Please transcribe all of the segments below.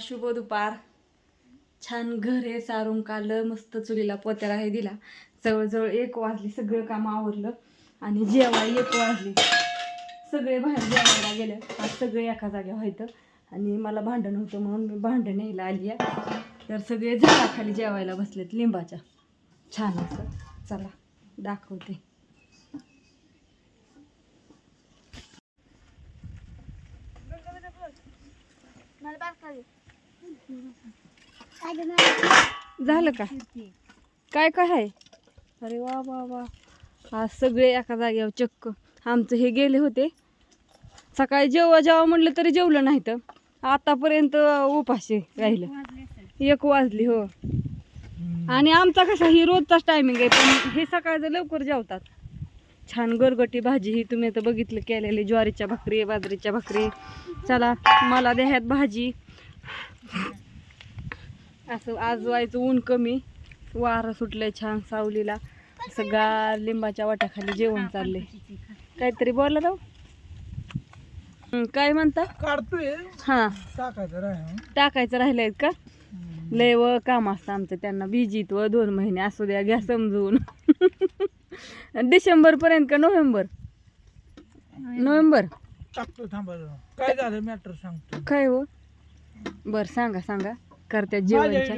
शुभ दुपार. छान घर आहे सारून काढलं मस्त चुलीला पोत्याला हे दिला. जवळजवळ एक वाजली सगळं काम आवरलं आणि जेवाय एक वाजली. सगळे बाहेर जेवायला गेले. आज सगळे एका जाग्या व्हायचं आणि मला भांडण होतं म्हणून मी भांडण न्यायला आली आहे. तर सगळे झाडाखाली जेवायला बसलेत लिंबाच्या. छान असं. चला दाखवते. झालं का? काय काय आहे? अरे वा वा वा. आज सगळे एका जागेवर चक्क. आमचं हे गेले होते. सकाळी जेव्हा जेव्हा म्हणलं तरी जेवलं नाही तर. आतापर्यंत उपाशी राहिलं. एक वाजली हो. आणि आमचा कसा ही रोजचाच टायमिंग आहे पण हे सकाळचं लवकर जेवतात. छान गरगटी भाजी ही तुम्ही आता बघितलं केलेली ज्वारीच्या भाकरी बाजरीच्या भाकरी. चला मला द्या भाजी. असं आज व्हायचं ऊन कमी. वारं सुटलंय छान सावलीला. असं गार लिंबाच्या वाट्याखाली जेवण चाललंय. काहीतरी बोला राव काय म्हणता? काढतोय. हा. टाकायचं राह टाकायचं राहिलंय का? लय व काम असतं आमचं त्यांना. बिजीत व दोन महिने असू द्या घ्या समजून. डिसेंबर पर्यंत का नोव्हेंबर? नोव्हेंबर. काय झालं मॅटर सांगतो. काय हो बर सांगा सांगा. करत्या जेवणच्या.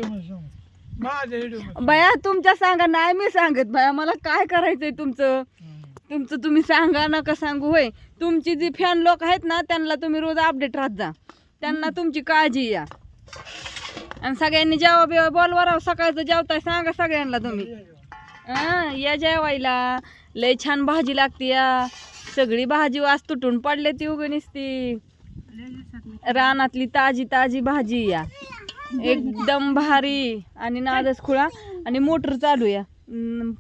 बाया तुमच्या सांगा नाही मी सांगत. बाया मला काय करायचंय तुमचं? तुमचं तुम्ही सांगा नका सांगू होय. तुमची जी फॅन लोक आहेत ना त्यांना तुम्ही रोज अपडेट राहत जा. त्यांना तुमची काळजी या. आणि सगळ्यांनी जेव्हा बिवा बोलवा राव सकाळचं जेवताय सांगा सगळ्यांना तुम्ही. हा या. जेवायला. लय छान भाजी लागते या. सगळी भाजी वास तुटून पडले ती उगणीच ती. रानातली ताजी ताजी भाजी या. एकदम भारी आणि नादच खुळा आणि मोटर चालू या.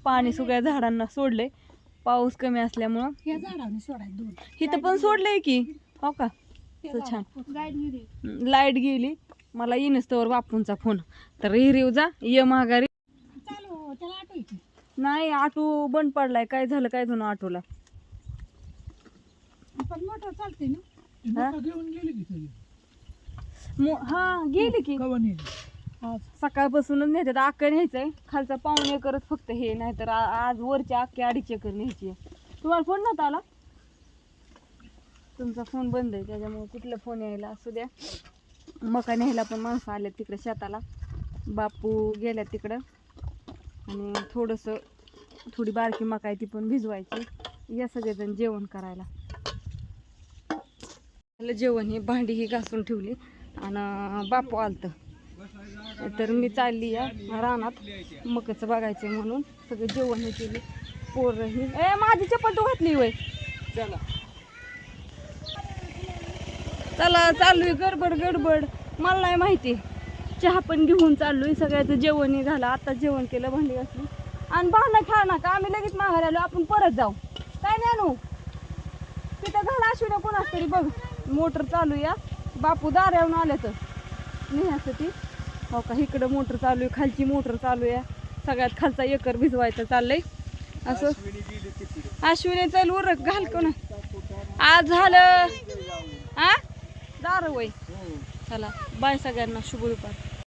पाणी सगळ्या झाडांना सोडले पाऊस कमी असल्यामुळं. दोन. इथं पण सोडलंय की. हो का? छान. लाइट गेली. मला येईनच तोवर बापूंचा फोन. तर हिरीव जा ये आठवायची. नाही ऑटो बंद पडलाय. काय झालं काय जुनं ऑटोला पण मोटर चालते ना? घेऊन गेली की तुझी मो हा गेली की. कवा नेली? आज सकाळपासूनच नेतात अक्का न्यायचंय. खालचा पाऊण एकरच फक्त हे नाही तर आज वरच्या अख्खे अडीच एकर न्यायची. तुम्हाला फोन नव्हता आला? तुमचा फोन बंद आहे त्याच्यामुळे कुठला फोन यायला? असू द्या. मका न्यायला पण माणसं आल्या तिकडे शेताला. बापू गेल्या तिकडं. आणि थोडंसं थोडी बारकी मका आहे ती पण भिजवायची. या सगळेजण जेवण करायला. त्याला जेवण ही भांडी ही घासून ठेवली. आणि बापू आलतं. तर मी चालली या रानात. मकच बघायचं म्हणून सगळं जेवण हे केली. पोरं ही. ए माझी चप्पल तू घातली वय. चला. चला चालू आहे. गडबड गडबड. मला नाही माहिती. चहा पण घेऊन चाललोय सगळ्याचं जेवण हे झालं. आता जेवण केलं भांडी घासली. आणि भांडणं खा ना का आम्ही लगेच माघारी आलो. आपण परत जाऊ. काय नाही आणू तिथं घाला अश्विना कोणाच तरी बघ. मोटर चालू या. बापू दारावून आल्या तर. नेण्यासाठी. हो का इकडं मोटर चालू आहे खालची मोटर चालू आहे. सगळ्यात खालचा एकर भिजवायचं चाललंय. असं. अश्विनी चल उरक घाल कोण. आज झालं. हा दार वय. चला बाय सगळ्यांना शुभ दुपार.